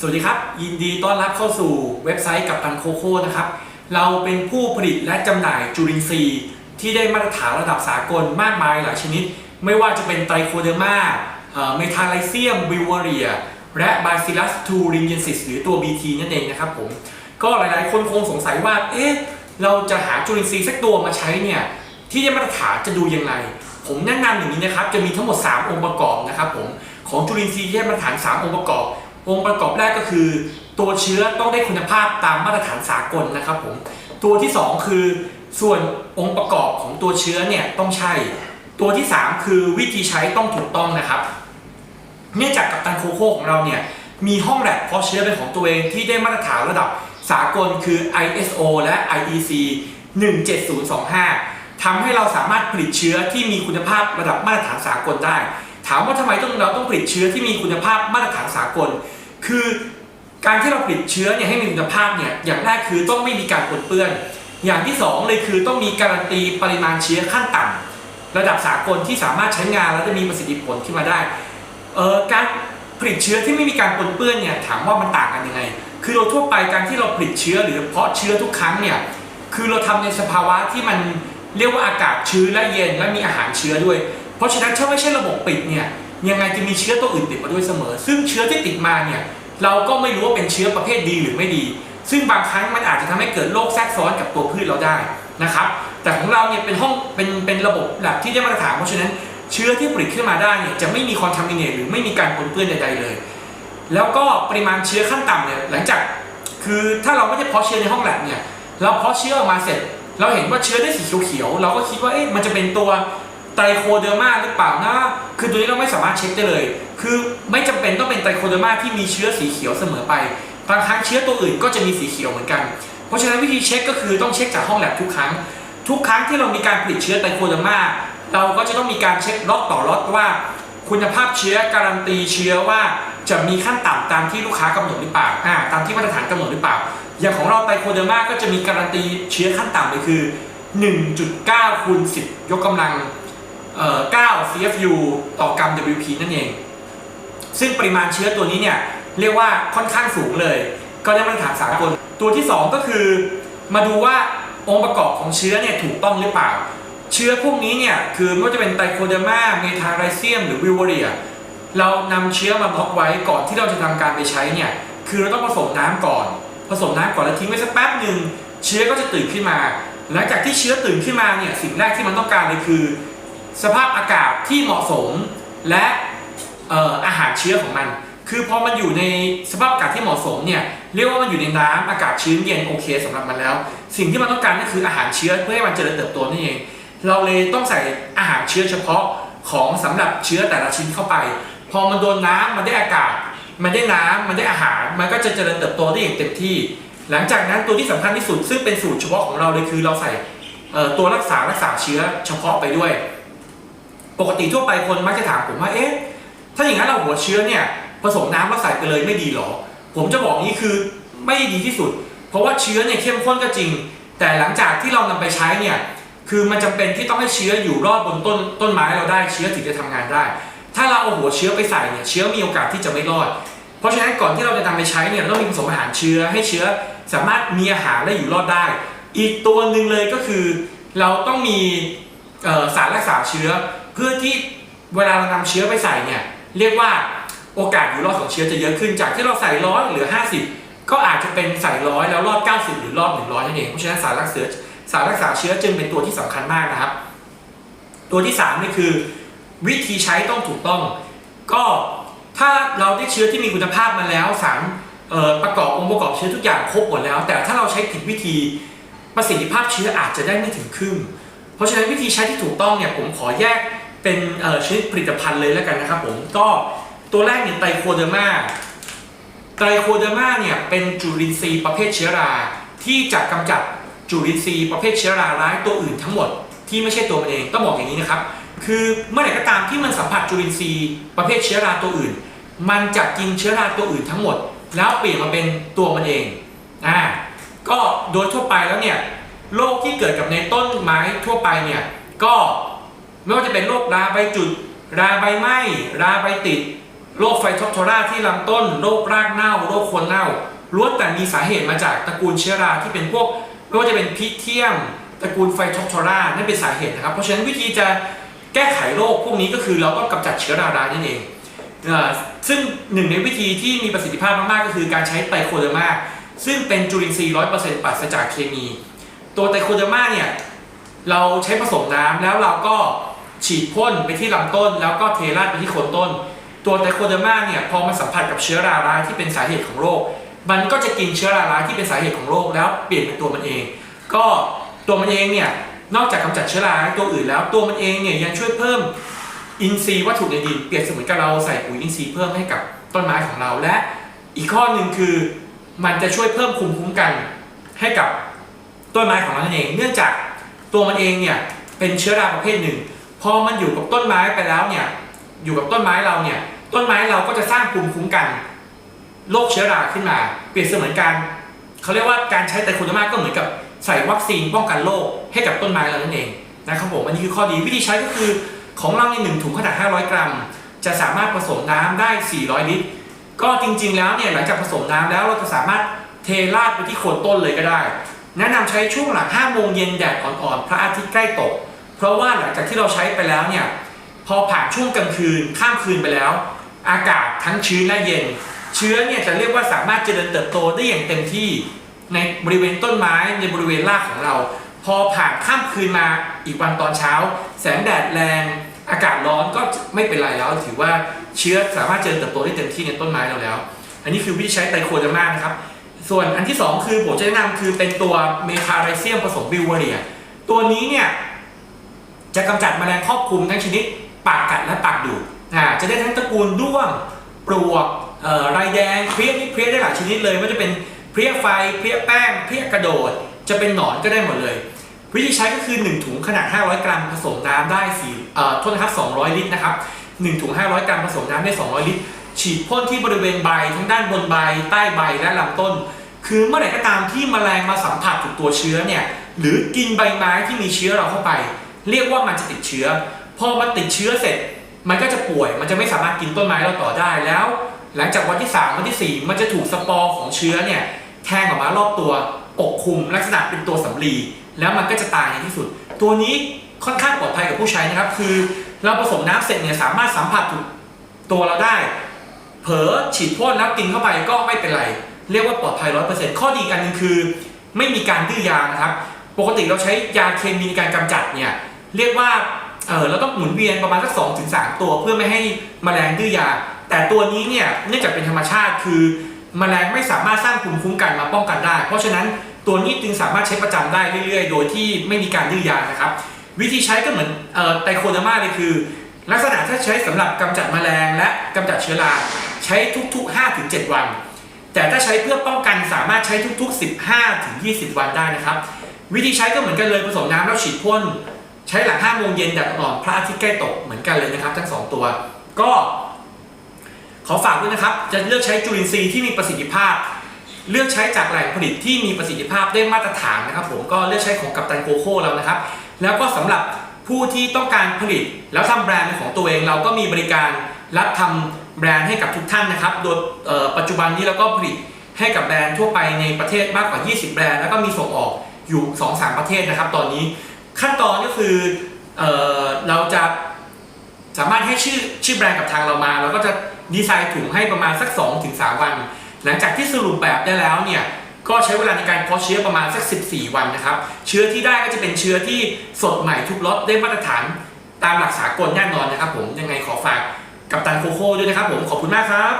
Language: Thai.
สวัสดีครับ ยินดีต้อนรับเข้าสู่เว็บไซต์กับตันโคโค่นะครับ เราเป็นผู้ผลิตและจำหน่ายจุลินทรีย์ ที่ได้มาตรฐานระดับสากลมากมายหลายชนิด ไม่ว่าจะเป็นไตรโคเดอร์มาเมทาไลเซียมบิวเรีย และบาซิลัสทูรินเยนซิสหรือตัว BT นั่นเองนะครับผม ก็หลายๆ คนคงสงสัยว่า เอ๊ะ เราจะหาจุลินทรีย์สักตัวมาใช้เนี่ย ที่ได้มาตรฐานจะดูยังไง ผมแนะนำอย่างนี้นะครับ จะมีทั้งหมด 3 องค์ประกอบนะครับผม ของจุลินทรีย์ที่ได้มาตรฐาน 3 องค์ประกอบ องค์ประกอบแรกก็คือ ตัวเชื้อต้องได้คุณภาพตามมาตรฐานสากลนะครับผมตัวที่ 2 คือส่วนองค์ประกอบของตัวเชื้อเนี่ยต้องใช่ ตัวที่ 3 คือวิธีใช้ต้องถูกต้องนะครับ เนื่องจากกัปตันโคโค่ของเราเนี่ยมีห้องแลบเพาะเชื้อเป็นของตัวเองที่ได้มาตรฐานระดับสากลคือ ISO และ IEC 17025ทำให้เราสามารถผลิตเชื้อที่มีคุณภาพระดับมาตรฐานสากลได้ ถามว่าทำไมต้องเราต้องผลิตเชื้อที่มีคุณภาพมาตรฐานสากล คือการที่เราผลิตเชื้อเนี่ยให้มีคุณภาพเนี่ยอย่างแรกคือต้องไม่มีการปนเปื้อน อย่างที่สองเลยคือต้องมีการันตีปริมาณเชื้อขั้นต่ำระดับสากลที่สามารถใช้งานและจะมีประสิทธิผลขึ้นมาได้เอ่อการผลิตเชื้อที่ไม่มีการปนเปื้อนเนี่ยถามว่ามันต่างกันยังไง คือโดยทั่วไปการที่เราผลิตเชื้อหรือเพาะเชื้อทุกครั้งเนี่ยคือเราทำในสภาวะที่มันเรียกว่าอากาศชื้นและเย็นและมีอาหารเชื้อด้วย เพราะฉะนั้นถ้าไม่ใช่ระบบปิดเนี่ยยังไงจะมีเชื้อตัวอื่นติดมาด้วยเสมอ ซึ่งเชื้อที่ติดมาเนี่ย เราก็ไม่รู้ว่าเป็นเชื้อประเภทดีหรือไม่ดี ซึ่งบางครั้งมันอาจจะทำให้เกิดโรคแทรกซ้อนกับตัวพืชเราได้นะครับ แต่ของเราเนี่ยเป็นห้องเป็นเป็นระบบหลักที่ได้มาตรฐานเพราะฉะนั้นเชื้อที่ผลิตขึ้นมาได้เนี่ยจะไม่มีคอนทามิเนตหรือไม่มีการปนเปื้อนใดๆเลย แล้วก็ปริมาณเชื้อขั้นต่ำเนี่ยหลังจากคือถ้าเราไม่ได้เพาะเชื้อในห้องแลบเนี่ยเราเพาะเชื้อออกมาเสร็จ เราเห็นว่าเชื้อได้สีเขียวเราก็คิดว่าเอ๊ะมันจะเป็นตัว ไตรโคเดอร์มาหรือเปล่านะ คือตัวนี้เราไม่สามารถเช็คได้เลย คือไม่จำเป็นต้องเป็นไตรโคเดอร์มาที่มีเชื้อสีเขียวเสมอไป บางครั้งเชื้อตัวอื่นก็จะมีสีเขียวเหมือนกัน เพราะฉะนั้นวิธีเช็คก็คือต้องเช็คจากห้องแลบทุกครั้ง ทุกครั้งที่เรามีการผลิตเชื้อไตรโคเดอร์มาเราก็จะต้องมีการเช็คล็อตต่อล็อตว่า คุณภาพเชื้อการันตีเชื้อว่าจะมีขั้นต่ำตามที่ลูกค้ากำหนดหรือเปล่าอ่าตามที่มาตรฐานกำหนดหรือเปล่า อย่างของเราไตรโคเดอร์มาก็จะมีการันตีเชื้อขั้นต่ำเลยคือ 1.9คูณ10 ยกกำลัง 9 CFU ต่อกรัม WP นั่นเอง ซึ่งปริมาณเชื้อตัวนี้เนี่ยเรียกว่าค่อนข้างสูงเลย ก็ได้มาตรฐานสากล ตัวที่ 2 ก็คือ มาดูว่าองค์ประกอบของเชื้อเนี่ยถูกต้องหรือเปล่า เชื้อพวกนี้เนี่ยคือไม่ว่าจะเป็นไตรโคเดอร์มาเมทาไรเซียม หรือวิวเวอรียเรานำเชื้อมาบล็อกไว้ก่อนที่เราจะทำการไปใช้เนี่ยคือเราต้องผสมน้ำก่อน ผสมน้ำก่อนแล้วทิ้งไว้สักแป๊บหนึ่งเชื้อก็จะตื่นขึ้นมา หลังจากที่เชื้อตื่นขึ้นมาเนี่ยสิ่งแรกที่มันต้องการเลยคือ สภาพอากาศที่เหมาะสมและเอ่ออาหารเชื้อของมัน คือพอมันอยู่ในสภาพอากาศที่เหมาะสมเนี่ยเรียกว่ามันอยู่ในน้ำอากาศชื้นเย็นโอเคสำหรับมันแล้ว สิ่งที่มันต้องการก็คืออาหารเชื้อเพื่อให้มันเจริญเติบโตนั่นเอง เราเลยต้องใส่อาหารเชื้อเฉพาะของสำหรับเชื้อแต่ละชิ้นเข้าไป พอมันโดนน้ำมันได้อากาศ มันได้น้ำมันได้อาหาร มันก็จะเจริญเติบโตได้อย่างเต็มที่ หลังจากนั้นตัวที่สำคัญที่สุดซึ่งเป็นสูตรเฉพาะของเราเลยคือเราใส่ตัวรักษารักษาเชื้อเฉพาะไปด้วย ปกติทั่วไปคนมักจะถามผมว่าเอ๊ะถ้าอย่างนั้นเราหัวเชื้อเนี่ยผสมน้ำแล้วใส่ไปเลยไม่ดีหรอ ผมจะบอกนี้คือไม่ดีที่สุด เพราะว่าเชื้อเนี่ยเข้มข้นก็จริง แต่หลังจากที่เรานำไปใช้เนี่ยคือมันจำเป็นที่ต้องให้เชื้ออยู่รอบบนต้นต้นไม้เราได้เชื้อถึงจะทำงานได้ ถ้าเราเอาหัวเชื้อไปใส่เนี่ยเชื้อมีโอกาสที่จะไม่รอด เพราะฉะนั้นก่อนที่เราจะนำไปใช้เนี่ยเราต้องมีผสมอาหารเชื้อให้เชื้อสามารถมีอาหารและอยู่รอดได้ อีกตัวหนึ่งเลยก็คือ เราต้องมีสารรักษาเชื้อ เพื่อที่เวลาเรานำเชื้อไปใส่เนี่ยเรียกว่าโอกาสอยู่รอดของเชื้อจะเยอะขึ้นจากที่เราใส่ร้อยหรือ 50 ก็อาจจะเป็นใส่ร้อยแล้วรอด 90 หรือรอด 100นั่นเองเพราะฉะนั้นสารรักษาสารรักษาเชื้อจึงเป็นตัวที่สำคัญมากนะครับ ตัวที่3นี่คือ วิธีใช้ต้องถูกต้อง ก็ถ้าเราได้เชื้อที่มีคุณภาพมาแล้วสารประกอบองค์ประกอบเชื้อทุกอย่างครบหมดแล้ว แต่ถ้าเราใช้ผิดวิธีประสิทธิภาพเชื้ออาจจะได้ไม่ถึงครึ่งเพราะฉะนั้นวิธีใช้ที่ถูกต้องเนี่ยผมขอแยก เป็นเอ่อชนิดผลิตภัณฑ์เลยแล้วกันนะครับผมก็ตัวแรกเนี่ยไตรโคเดอร์มาไตรโคเดอร์มาเนี่ยเป็นจุลินทรีย์ประเภทเชื้อรา ที่จะกำจัดจุลินทรีย์ประเภทเชื้อราร้ายตัวอื่นทั้งหมดที่ไม่ใช่ตัวมันเองต้องบอกอย่างนี้นะครับ คือเมื่อไหร่ก็ตามที่มันสัมผัสจุลินทรีย์ประเภทเชื้อราตัวอื่น มันจะกินเชื้อราตัวอื่นทั้งหมด แล้วเปลี่ยนมาเป็นตัวมันเองอ่าก็โดยทั่วไปแล้วเนี่ยโรคที่เกิดกับในต้นไม้ทั่วไปเนี่ยก็ ไม่ว่าจะเป็นโรคราใบจุด ราใบไหม้ราใบติด โรคไฟท็อปโทราที่ลำต้น โรครากเน่า โรคคนเน่าล้วนแต่มีสาเหตุมาจากตระกูลเชื้อราที่เป็นพวกไม่ว่าจะเป็นพิเทียมตระกูลไฟท็อปโทรานั่นเป็นสาเหตุนะครับ เพราะฉะนั้นวิธีจะแก้ไขโรคพวกนี้ก็คือเราก็กำจัดเชื้อราได้นั่นเองซึ่งหนึ่งในวิธีที่มีประสิทธิภาพมากๆ ก็คือการใช้ไตรโคเดอร์มาซึ่งเป็นจุลินทรีย์ร้อยเปอร์เซ็นต์ปราศจากเคมี ตัวไตรโคเดอร์มาเนี่ยเราใช้ผสมน้ำแล้วเราก็ ฉีดพ่นไปที่ลำต้น แล้วก็เทราดไปที่โคนต้น ตัวไตโคเดอร์มาเนี่ยพอมันสัมผัสกับเชื้อราร้ายที่เป็นสาเหตุของโรค มันก็จะกินเชื้อราร้ายที่เป็นสาเหตุของโรคแล้วเปลี่ยนเป็นตัวมันเอง ก็ตัวมันเองเนี่ยนอกจากกำจัดเชื้อราตัวอื่นแล้วตัวมันเองเนี่ยยังช่วยเพิ่มอินทรีย์วัตถุในดินเปรียบเสมือนกับเราใส่ปุ๋ยอินทรีย์เพิ่มให้กับต้นไม้ของเราและ อีกข้อหนึ่งคือมันจะช่วยเพิ่มภูมิคุ้มกันให้กับต้นไม้ของเรานั่นเอง เนื่องจากตัวมันเองเนี่ยเป็นเชื้อราประเภทหนึ่ง อมันอยู่กับต้นไม้ไปแล้วเนี่ย อยู่กับต้นไม้เราเนี่ย ต้นไม้เราก็จะสร้างภูมิคุ้มกันโรคเชื้อราขึ้นมา เปรียบเสมือนการเขาเรียกว่าการใช้ไตรโคเดอร์มาก็เหมือนกับใส่วัคซีนป้องกันโรคให้กับต้นไม้เรานั่นเองนะครับผมอันนี้คือข้อดีวิธีใช้ก็คือของเราในหนึ่งถุงขนาด 500 กรัม จะสามารถผสมน้ำได้ 400 ลิตร ก็จริงๆแล้วเนี่ยหลังจากผสมน้ำแล้วเราจะสามารถเทราดไปที่โคนต้นเลยก็ได้ แนะนำใช้ช่วงหลัง5โมงเย็นแดดอ่อนๆพระอาทิตย์ใกล้ตก เพราะว่าหลังจากที่เราใช้ไปแล้วเนี่ยพอผ่านช่วงกลางคืนข้ามคืนไปแล้ว อากาศทั้งชื้นและเย็น เชื้อเนี่ยจะเรียกว่าสามารถเจริญเติบโตได้อย่างเต็มที่ในบริเวณต้นไม้ในบริเวณรากของเรา พอผ่านข้ามคืนมาอีกวันตอนเช้า แสงแดดแรง อากาศร้อนก็ไม่เป็นไรแล้ว ถือว่าเชื้อสามารถเจริญเติบโตได้เต็มที่ในต้นไม้เราแล้ว อันนี้คือวิธีใช้ไตรโคเดอร์มานะครับส่วนอันที่ 2 คือผมจะแนะนำคือเป็นตัวเมทาไรเซียมผสมบิวเวอเรียตัวนี้เนี่ย จะกำจัดแมลงครอบคลุมทั้งชนิดปากกัดและปากดูดอ่าจะได้ทั้งตระกูลด้วงปลวกเอ่อไรแดงเพลี้ยนี่เพลี้ยได้หลายชนิดเลยไม่ว่าจะเป็นเพลี้ยไฟเพลี้ยแป้งเพลี้ยกระโดด จะเป็นหนอนก็ได้หมดเลย วิธีใช้ก็คือ 1 ถุงขนาด 500 กรัมผสมน้ำได้4เอ่อโทษนะครับ200 ลิตรนะครับ1ถุง 500 กรัมผสมน้ำได้ 200 ลิตร ฉีดพ่นที่บริเวณใบทั้งด้านบนใบ ใต้ใบและลำต้น คือเมื่อไหร่ก็ตามที่แมลงมาสัมผัสกับตัวเชื้อเนี่ยหรือกินใบไม้ที่มีเชื้อเราเข้าไป เรียกว่ามันจะติดเชื้อ พอมันติดเชื้อเสร็จ มันก็จะป่วย มันจะไม่สามารถกินต้นไม้เราต่อได้แล้ว หลังจากวันที่ 3 วันที่ 4 มันจะถูกสปอร์ของเชื้อเนี่ยแทงออกมารอบตัวปกคลุมลักษณะเป็นตัวสำลีแล้วมันก็จะตายในที่สุด ตัวนี้ค่อนข้างปลอดภัยกับผู้ใช้นะครับ คือเราผสมน้ำเสร็จเนี่ยสามารถสัมผัสถูกตัวเราได้ เผลอฉีดพ่นแล้วกินเข้าไปก็ไม่เป็นไร เรียกว่าปลอดภัยร้อยเปอร์เซ็นต์ข้อดีกันนึงคือ ไม่มีการดื้อยานะครับ ปกติเราใช้ยาเคมีในการกำจัดเนี่ย เรียกว่าเออเราต้องหมุนเวียนประมาณสักสองถึงสามตัวเพื่อไม่ให้แมลงดื้อยา แต่ตัวนี้เนี่ยเนื่องจากเป็นธรรมชาติคือแมลงไม่สามารถสร้างภูมิคุ้มกันมาป้องกันได้ เพราะฉะนั้นตัวนี้จึงสามารถใช้ประจำได้เรื่อย ๆ โดยที่ไม่มีการดื้อยานะครับ วิธีใช้ก็เหมือนเอ่อไตรโคเดอร์มาเลยคือ ลักษณะถ้าใช้สำหรับกำจัดแมลงและกำจัดเชื้อราใช้ทุก ๆ 5-7 วัน แต่ถ้าใช้เพื่อป้องกันสามารถใช้ทุก ๆ 15-20 วันได้นะครับ วิธีใช้ก็เหมือนกันเลยผสมน้ำแล้วฉีดพ่น ใช้หลัง5โมงเย็นแดดอ่อนพระอาทิตย์ใกล้ตกเหมือนกันเลยนะครับ ทั้งสองตัว ก็ขอฝากด้วยนะครับ จะเลือกใช้จุลินทรีย์ที่มีประสิทธิภาพ เลือกใช้จากแหล่งผลิตที่มีประสิทธิภาพได้มาตรฐานนะครับ ผมก็เลือกใช้ของกัปตันโกโก้เรานะครับ แล้วก็สำหรับผู้ที่ต้องการผลิตแล้วทำแบรนด์เป็นของตัวเอง เราก็มีบริการรับทำแบรนด์ให้กับทุกท่านนะครับ โดยปัจจุบันนี้เราก็ผลิตให้กับแบรนด์ทั่วไปในประเทศมากกว่า 20 แบรนด์แล้วก็มีส่งออกอยู่ 2-3 ประเทศนะครับ ตอนนี้ ขั้นตอนก็คือเออเราจะสามารถให้ชื่อชื่อแบรนด์กับทางเรามาแล้วก็จะดีไซน์ถุงให้ประมาณสัก 2-3 วัน หลังจากที่สรุปแบบได้แล้วเนี่ยก็ใช้เวลาในการเพาะเชื้อประมาณสัก 14 วันนะครับ เชื้อที่ได้ก็จะเป็นเชื้อที่สดใหม่ทุกล็อตได้มาตรฐานตามหลักสากลแน่นอนนะครับผมยังไงขอฝากกับตันโคโค่ด้วยนะครับผมขอบคุณมากครับ